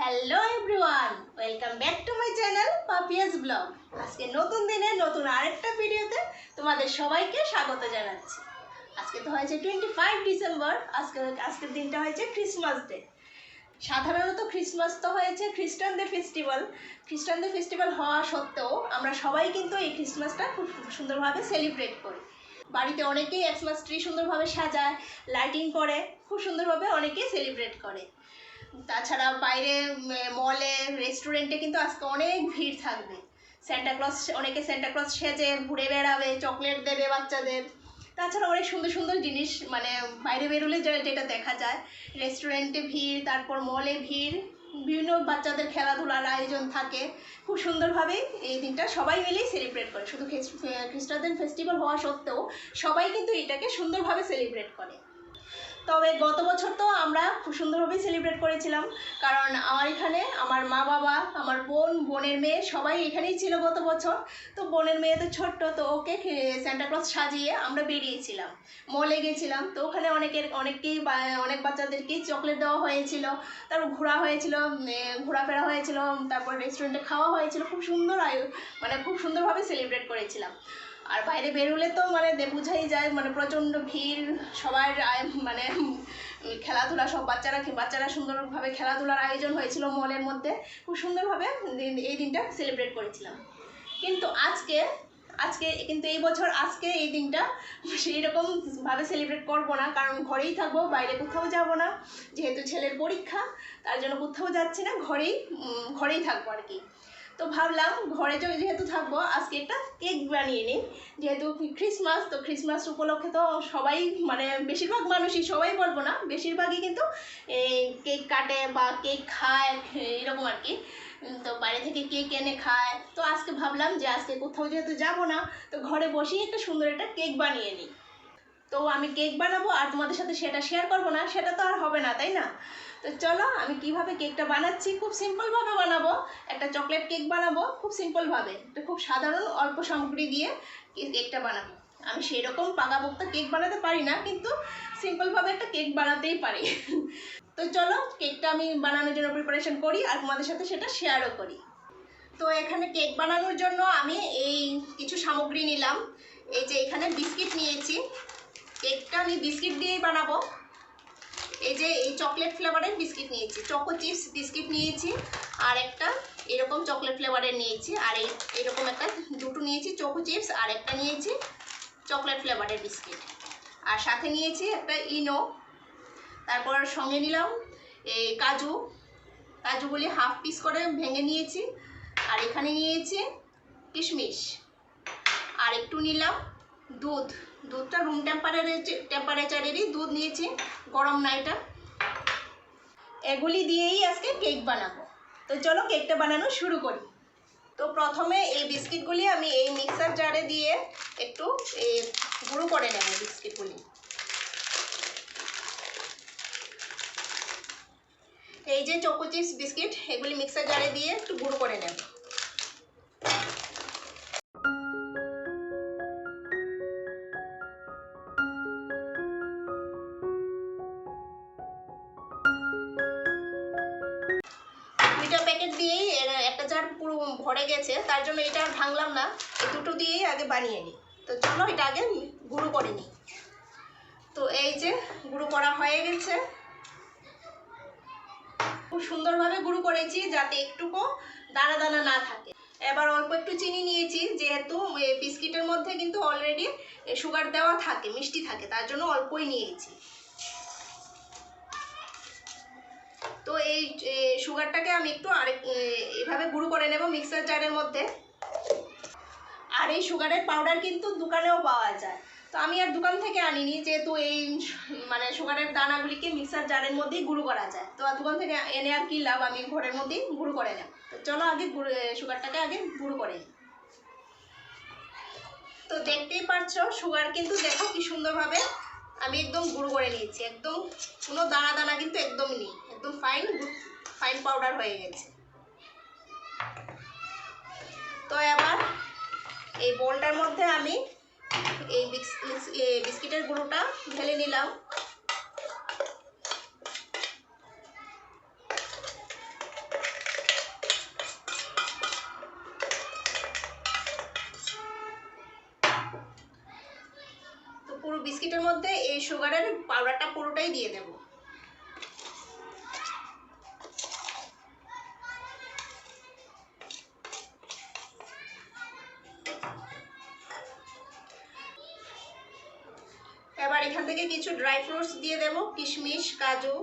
Hello everyone welcome back to my channel Papiya's blog আজকে নতুন দিনে নতুন আরেকটা ভিডিওতে তোমাদের সবাইকে স্বাগত জানাচ্ছি। আজকে তো হয়েছে টোয়েন্টি ফাইভ ডিসেম্বর আজকে আজকের দিনটা হয়েছে ক্রিসমাস ডে সাধারণত ক্রিসমাস তো হয়েছে খ্রিস্টানদের ফেস্টিভ্যাল খ্রিস্টানদের ফেস্টিভ্যাল হওয়া সত্ত্বেও আমরা সবাই কিন্তু এই ক্রিসমাসটা খুব সুন্দরভাবে সেলিব্রেট করি। বাড়িতে অনেকেই এক্সমাস ট্রি সুন্দরভাবে সাজায় লাইটিং করে, খুব সুন্দরভাবে অনেকেই সেলিব্রেট করে। তাছাড়া বাইরে মলে রেস্টুরেন্টে কিন্তু আজকে অনেক ভিড় থাকবে। স্যান্টা ক্লজ অনেকে স্যান্টা ক্লজ সেজে ঘুরে বেড়াবে চকলেট দেবে বাচ্চাদের। তাছাড়া অনেক সুন্দর সুন্দর জিনিস মানে বাইরে বেরোলে যেটা দেখা যায়। রেস্টুরেন্টে ভিড়, তারপর মলে ভিড়, বিভিন্ন বাচ্চাদের খেলাধুলার আয়োজন থাকে। খুব সুন্দরভাবে এই দিনটা সবাই মিলেই সেলিব্রেট করে। শুধু খ্রিস্টানদের ফেস্টিভ্যাল হওয়া সত্ত্বেও সবাই কিন্তু এটাকে সুন্দরভাবে সেলিব্রেট করে। তবে গত বছর তো আমরা খুব সুন্দরভাবেই সেলিব্রেট করেছিলাম। কারণ আমার এখানে আমার মা বাবা, আমার বোন, বোনের মেয়ে সবাই এখানেই ছিল গত বছর। তো বোনের মেয়ে তো ছোট্ট, তো ওকে স্যান্টা ক্লজ সাজিয়ে আমরা বেরিয়েছিলাম। মলে গেছিলাম। তো ওখানে অনেকের, অনেককেই অনেক বাচ্চাদেরকেই চকলেট দেওয়া হয়েছিল। তারপর ঘোরা হয়েছিল ঘোরাফেরা হয়েছিল, তারপর রেস্টুরেন্টে খাওয়া হয়েছিল। খুব সুন্দর আয়ু মানে খুব সুন্দরভাবে সেলিব্রেট করেছিলাম। আর বাইরে বেরোলে তো মানে বোঝাই যায় মানে প্রচণ্ড ভিড়, সবার মানে খেলাধুলা, সব বাচ্চারা বাচ্চারা সুন্দরভাবে খেলাধুলার আয়োজন হয়েছিল মলের মধ্যে। খুব সুন্দরভাবে এই দিনটা সেলিব্রেট করেছিলাম। কিন্তু আজকে আজকে, কিন্তু এই বছর আজকে এই দিনটা সেই রকম ভাবে সেলিব্রেট করব না, কারণ ঘরেই থাকব, বাইরে কোথাও যাব না। যেহেতু ছেলের পরীক্ষা, তার জন্য কোথাও যাচ্ছি না, ঘরেই ঘরেই থাকব আর কি। তো ভাবলাম ঘরে যেহেতু থাকব, আজকে একটা কেক বানিয়ে নিই। যেহেতু ক্রিসমাস তো ক্রিসমাস উপলক্ষে তো সবাই মানে বেশিরভাগ মানুষই, সবাই বলব না, বেশিরভাগই কিন্তু কেক কাটে বা কেক খায়, এরকম আর কি। তো বাইরে থেকে কেক এনে খায়। তো আজকে ভাবলাম যে আজকে কোথাও যেহেতু যাব না, তো ঘরে বসেই একটা সুন্দর একটা কেক বানিয়ে নিই। তো আমি কেক বানাবো আর তোমাদের সাথে সেটা শেয়ার করব না, সেটা তো আর হবে না, তাই না? তো চলো, আমি কীভাবে কেকটা বানাচ্ছি, খুব সিম্পলভাবে বানাবো। একটা চকলেট কেক বানাবো, খুব সিম্পলভাবে এটা খুব সাধারণ, অল্প সামগ্রী দিয়ে কেকটা বানাবো। আমি সেই রকম পাকাপোক্ত কেক বানাতে পারি না, কিন্তু সিম্পলভাবে একটা কেক বানাতেই পারি। তো চলো, কেকটা আমি বানানোর জন্য প্রিপারেশন করি আর তোমাদের সাথে সেটা শেয়ারও করি। তো এখানে কেক বানানোর জন্য আমি এই কিছু সামগ্রী নিলাম। এই যে এখানে বিস্কিট নিয়েছি। কেকটা আমি বিস্কিট দিয়েই বানাবো। এই যে এই চকলেট ফ্লেভারের বিস্কিট নিয়েছি। চকো চিপস বিস্কিট নিয়েছি আর একটা এরকম চকলেট ফ্লেভারের নিয়েছি। আর এই, এরকম একটা দুটো নিয়েছি চকো চিপস আর একটা নিয়েছি চকলেট ফ্লেভারের বিস্কিট। আর সাথে নিয়েছি একটা ইনো তারপর সঙ্গে নিলাম এই কাজু। কাজুগুলি হাফ পিস করে ভেঙে নিয়েছি। আর এখানে নিয়েছি কিশমিশ। আর একটু নিলাম দুধ। দুধটা রুম টেম্পারেচার টেম্পারেচারেরই দুধ নিয়েছি, গরম না এটা এগুলি দিয়েই আজকে কেক বানাবো। তো চলো কেকটা বানানো শুরু করি। তো প্রথমে এই বিস্কিটগুলি আমি এই মিক্সার জারে দিয়ে একটু গুঁড়ো করে নেব বিস্কিটগুলি। এই যে চোকো চিপস বিস্কিট এগুলি মিক্সার জারে দিয়ে একটু গুঁড়ো করে নেব। বানিয়ে নিই। তো চলো এটা আগে গুঁড়ো করে নিই। তো এই যে গুঁড়ো করা হয়ে গেছে। খুব সুন্দরভাবে গুঁড়ো করেছি যাতে একটুকু দানা দানা না থাকে। এবার অল্প একটু চিনি নিয়েছি যেহেতু বিস্কিটের মধ্যে কিন্তু অলরেডি সুগার দেওয়া থাকে মিষ্টি থাকে তার জন্য অল্পই নিয়েছি। তো এই সুগারটাকে আমি একটু আরেক এ, এভাবে গুঁড়ো করে নেব মিক্সার জারের মধ্যে। এই সুগারের পাউডার কিন্তু দোকানেও পাওয়া যায়। তো আমি আর দোকান থেকে আনিনি, যেহেতু এই মানে সুগারের দানাগুলিকে মিক্সার জারের মধ্যেই গুঁড়ো করা যায়। তো দোকান থেকে এনে আর কি লাভ? আমি ঘরের মধ্যেই গুঁড়ো করে নেব। তো চলো আগে সুগারটাকে আগে গুঁড়ো করে নিই। তো দেখতেই পাচ্ছ সুগার কিন্তু দেখো কি সুন্দরভাবে আমি একদম গুঁড়ো করে নিয়েছি। একদম কোনো দানা দানা কিন্তু একদমই নেই। একদম ফাইন ফাইন পাউডার হয়ে গেছে। তো এবার এই বোলটার মধ্যে আমি এই বিস্কিটের গুঁড়োটা ঢেলে নিলাম। তো পুরো বিস্কিটের মধ্যে এই সুগারের পাউডারটা পুরোটাই দিয়ে দেবো। থেকে কিছু ড্রাই ফ্রুটস দিয়ে দেব, কিশমিশ, কাজু।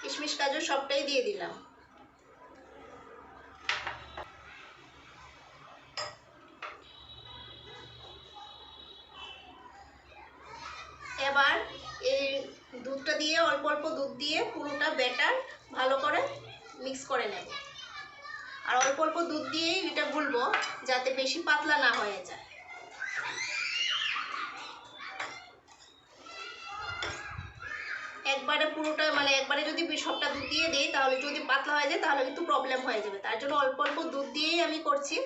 কিশমিশ, কাজু সবটাই দিয়ে দিলাম। এবার এই দুধটা দিয়ে, অল্প অল্প দুধ দিয়ে পুরোটা ব্যাটার ভালো করে মিক্স করে নেব। আর অল্প অল্প দুধ দিয়েই এটা গুলবো, যাতে বেশি পাতলা না হয়ে যায় একবারে পুরোটা মানে একবারে যদি সবটা দুধ দিয়ে দিই, তাহলে যদি পাতলা হয়ে যায়, তাহলে কিন্তু প্রবলেম হয়ে যাবে। তার জন্য অল্প অল্প দুধ দিয়েই আমি করছি,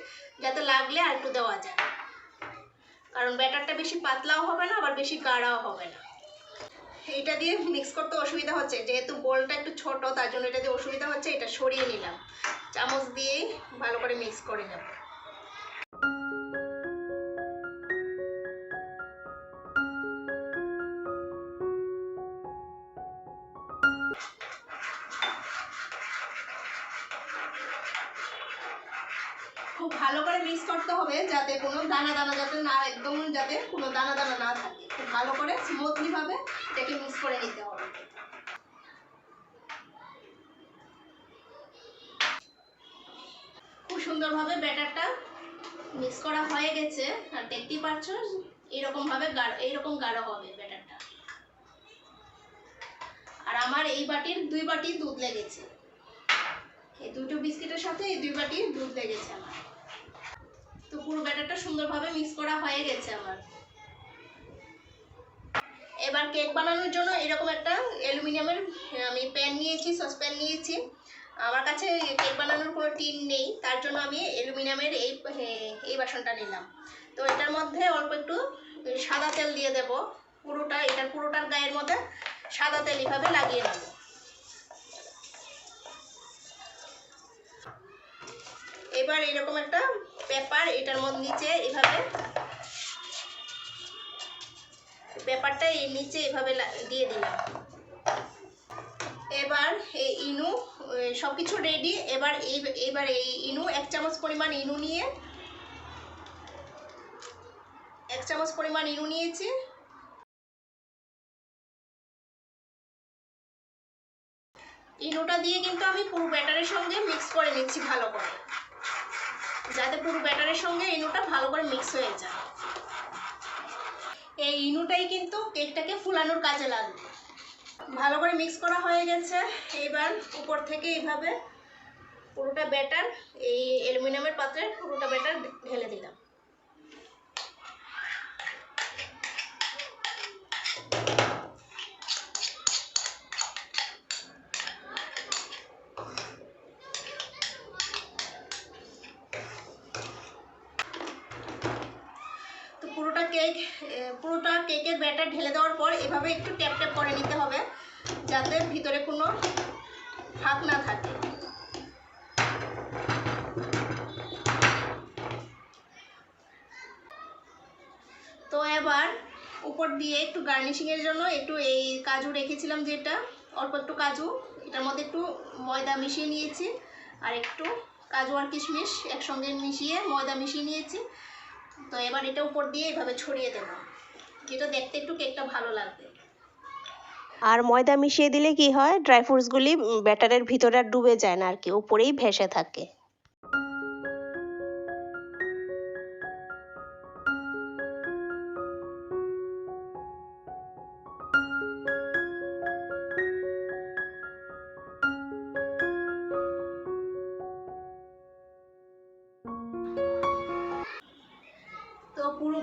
যাতে লাগলে আর একটু দেওয়া যায়। কারণ ব্যাটারটা বেশি পাতলাও হবে না, আবার বেশি গাঢ়াও হবে না। এটা দিয়ে মিক্স করতে অসুবিধা হচ্ছে। যেহেতু বোলটা একটু ছোট, তার জন্য এটা দিয়ে অসুবিধা হচ্ছে, এটা সরিয়ে নিলাম। চামচ দিয়েই ভালো করে মিক্স করে নেব। খুব ভালো করে মিক্স করতে হবে যাতে কোনো দানা দানা যাতে না, একদম যাতে কোনো দানা দানা না থাকে। খুব ভালো করে স্মুথলি ভাবে এটাকে মিক্স করে নিতে হবে। খুব সুন্দরভাবে ব্যাটারটা মিক্স করা হয়ে গেছে। আর দেখতেই পাচ্ছ এরকম ভাবে গাঢ় এইরকম গাঢ় হবে ব্যাটারটা। আর আমার এই বাটির দুই বাটি দুধ লেগেছে। এই দুটো বিস্কিটের সাথে এই দুই বাটি দুধ লেগেছে আমার। তো পুরো ব্যাটারটা সুন্দরভাবে মিক্স করা হয়ে গেছে আমার। এবার কেক বানানোর জন্য এরকম একটা অ্যালুমিনিয়ামের, আমি প্যান নিয়েছি সসপ্যান নিয়েছি। আমার কাছে কেক বানানোর কোনো টিন নেই, তার জন্য আমি অ্যালুমিনিয়ামের এই এই বাসনটা নিলাম। তো এটার মধ্যে অল্প একটু সাদা তেল দিয়ে দেব। পুরোটা, এটার পুরোটার গায়ের মধ্যে সাদা তেল এইভাবে লাগিয়ে নেব। এবার এরকম একটা পেপার, এটার মধ্যে নিচে এভাবে, পেপারটা এই নিচে এভাবে দিয়ে দিলাম। এবার এই ইনু সব কিছু রেডি এবার এই এবার এই ইনু, এক চামচ পরিমাণ ইনু নিয়ে, এক চামচ পরিমাণ ইনু নিয়েছি। ইনুটা দিয়ে কিন্তু আমি পুরো ব্যাটারের সঙ্গে মিক্স করে নিচ্ছি ভালো করে। যাতে পুরো ব্যাটারের সঙ্গে ইনুটা ভালো করে মিক্স হয়ে যায়। এই ইনুটাই কিন্তু কেকটাকে ফুলানোর কাজে লাগবে। ভালো করে মিক্স করা হয়ে গেছে। এবার উপর থেকে এইভাবে পুরোটা ব্যাটার, এই অ্যালুমিনিয়ামের পাত্রে পুরোটা ব্যাটার ঢেলে দিলাম তো পুরোটা কেক পুরোটা কেকের ব্যাটার ঢেলে দেওয়ার পর এভাবে একটু ট্যাপ ট্যাপ করে নিতে হবে, যাতে ভিতরে কোনো ফাঁক না থাকে। তো এবার উপর দিয়ে একটু গার্নিশিংয়ের জন্য একটু এই কাজু রেখেছিলাম যেটা, অল্প একটু কাজু, এটার মধ্যে একটু ময়দা মিশিয়ে নিয়েছি, আর একটু কাজু আর কিশমিশ একসঙ্গে মিশিয়ে ময়দা মিশিয়ে নিয়েছি। তো এবার এটা উপর দিয়ে এভাবে ছড়িয়ে দেবো। যেটা দেখতে একটু কেকটা ভালো লাগবে। আর ময়দা মিশিয়ে দিলে কি হয়? ড্রাই ফ্রুটসগুলি ব্যাটারের ভিতরে আর ডুবে যায় না আর কি, উপরেই ভেসে থাকে।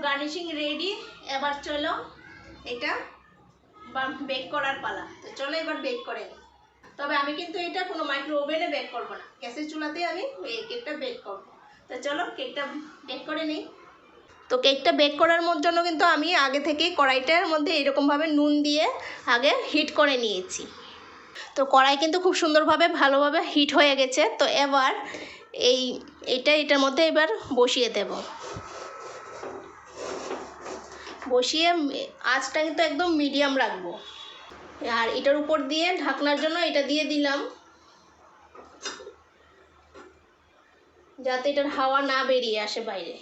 গার্নিশিং রেডি এবার চলো এটা বেক করার পালা। তো চলো এবার বেক করে তবে আমি কিন্তু এটা কোনো মাইক্রো ওভেনে বেক করব না। গ্যাসের চুলাতেই আমি এই কেকটা বেক করব। তো চলো কেকটা বেক করে নিই। তো কেকটা বেক করার জন্য কিন্তু আমি আগে থেকেই কড়াইটার মধ্যে এরকমভাবে নুন দিয়ে আগে হিট করে নিয়েছি। তো কড়াই কিন্তু খুব সুন্দরভাবে, ভালোভাবে হিট হয়ে গেছে। তো এবার এই এইটা এটার মধ্যে এবার বসিয়ে দেব। বসিয়ে আঁচটা কিন্তু একদম মিডিয়াম রাখব। আর এটার উপর দিয়ে ঢাকনার জন্য এটা দিয়ে দিলাম। যাতে এটার হাওয়া না বেরিয়ে আসে বাইরে।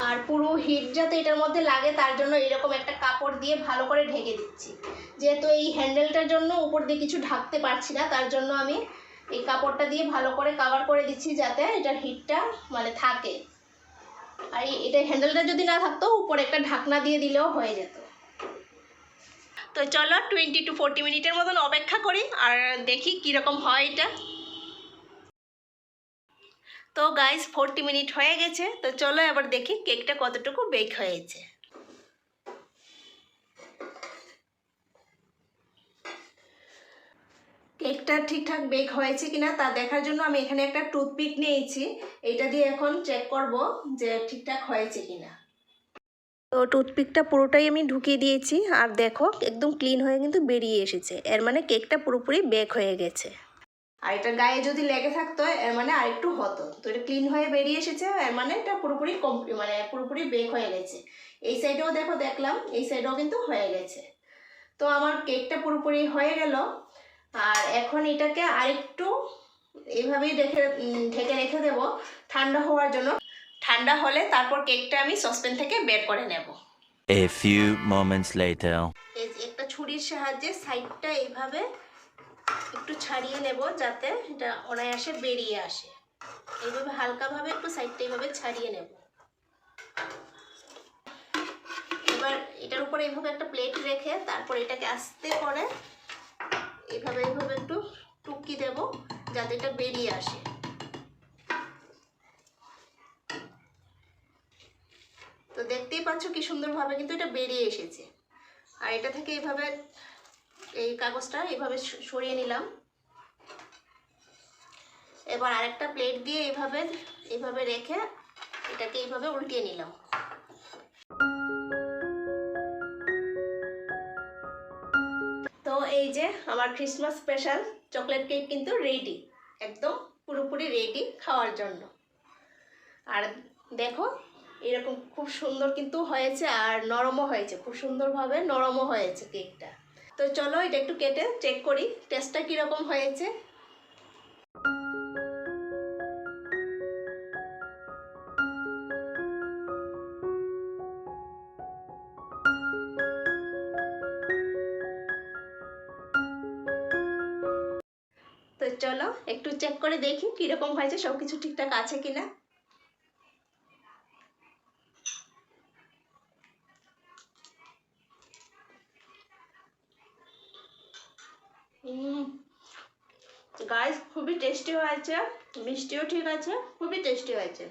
আর পুরো হিট যাতে এটার মধ্যে লাগে, তার জন্য এরকম একটা কাপড় দিয়ে ভালো করে ঢেকে দিচ্ছি। যেহেতু এই হ্যান্ডেলটার জন্য উপর দিয়ে কিছু ঢাকতে পারছি না, তার জন্য আমি এই কাপড়টা দিয়ে ভালো করে কভার করে দিচ্ছি যাতে এটার হিটটা মানে থাকে। আর এটা হ্যান্ডেলটা যদি না থাকতো, উপরে একটা ঢাকনা দিয়ে দিলেও হয়ে যেত। তো চলো টোয়েন্টি টু ফোরটি মিনিটের মতন অপেক্ষা করি আর দেখি কীরকম হয় এটা। তো গাইস ফোরটি মিনিট হয়ে গেছে। তো চলো এবার দেখি কেকটা কতটুকু বেক হয়েছে। কেকটা ঠিকঠাক বেক হয়েছে কিনা তা দেখার জন্য আমি এখানে একটা টুথপিক নিয়েছি। এটা দিয়ে এখন চেক করব যে ঠিকঠাক হয়েছে কিনা। তো টুথপিকটা পুরোটাই আমি ঢুকিয়ে দিয়েছি। আর দেখো, একদম ক্লিন হয়ে কিন্তু বেরিয়ে এসেছে। এর মানে কেকটা পুরোপুরি বেক হয়ে গেছে। আর এটা গায়ে যদি লেগে থাকতো, এর মানে আরেকটু হতো। তো এটা ক্লিন হয়ে বেরিয়ে এসেছে, এর মানে এটা পুরোপুরি মানে পুরোপুরি বেক হয়ে গেছে। এই সাইডেও দেখো, দেখলাম, এই সাইডেও কিন্তু হয়ে গেছে। তো আমার কেকটা পুরোপুরি হয়ে গেল। আর এখন এটাকে আরেকটু এইভাবেই রেখে ঢেকে রেখে দেবো ঠান্ডা হওয়ার জন্য। ঠান্ডা হলে তারপর কেকটা আমি সসপ্যান থেকে বের করে নেব। A few moments later. একটা ছুরির সাহায্যে সাইডটা এইভাবে একটু ছাড়িয়ে নেব যাতে এটা অনায়াসে বেরিয়ে আসে। এইভাবে হালকাভাবে একটু সাইডটা এইভাবে ছাড়িয়ে নেব। এবার এটার উপরে এইভাবে একটা প্লেট রেখে তারপর এটাকে আস্তে করে এইভাবে এইভাবে একটু টুকি দেব যাতে এটা বেরিয়ে আসে। তো দেখতেই পাচ্ছ কি সুন্দরভাবে কিন্তু এটা বেরিয়ে এসেছে। আর এটা থেকে এইভাবে এই কাগজটা এইভাবে স- সরিয়ে নিলাম। এবার আরেকটা প্লেট দিয়ে এইভাবে এইভাবে রেখে এটাকে এইভাবে উল্টিয়ে নিলাম। এই যে আমার ক্রিসমাস স্পেশাল চকলেট কেক কিন্তু রেডি একদম পুরোপুরি রেডি খাওয়ার জন্য। আর দেখো, এরকম খুব সুন্দর কিন্তু হয়েছে আর নরমও হয়েছে, খুব সুন্দরভাবে নরমও হয়েছে কেকটা তো চলো এটা একটু কেটে চেক করি টেস্টটা কীরকম হয়েছে? একটু চেক করে দেখি কীরকম হয়েছে সব কিছু ঠিকঠাক আছে কিনা। গাইস খুবই টেস্টি হয়েছে, মিষ্টিও ঠিক আছে, খুবই টেস্টি হয়েছে।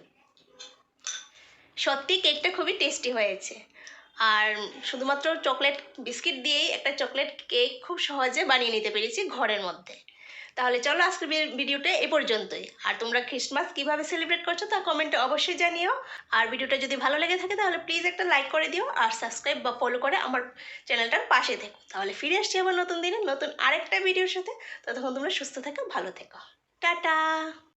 সত্যি কেকটা খুবই টেস্টি হয়েছে। আর শুধুমাত্র চকলেট বিস্কিট দিয়েই একটা চকলেট কেক খুব সহজে বানিয়ে নিতে পেরেছি ঘরের মধ্যে। তাহলে চলো আজকের ভিডিওটা এ পর্যন্তই। আর তোমরা খ্রিস্টমাস কীভাবে সেলিব্রেট করছ তা কমেন্টে অবশ্যই জানিও। আর ভিডিওটা যদি ভালো লেগে থাকে তাহলে প্লিজ একটা লাইক করে দিও আর সাবস্ক্রাইব বা ফলো করে আমার চ্যানেলটার পাশে থেকো। তাহলে ফিরে আসছি আবার নতুন দিনে নতুন আরেকটা ভিডিওর সাথে। ততক্ষণ তোমরা সুস্থ থেকো, ভালো থেকো। টাটা!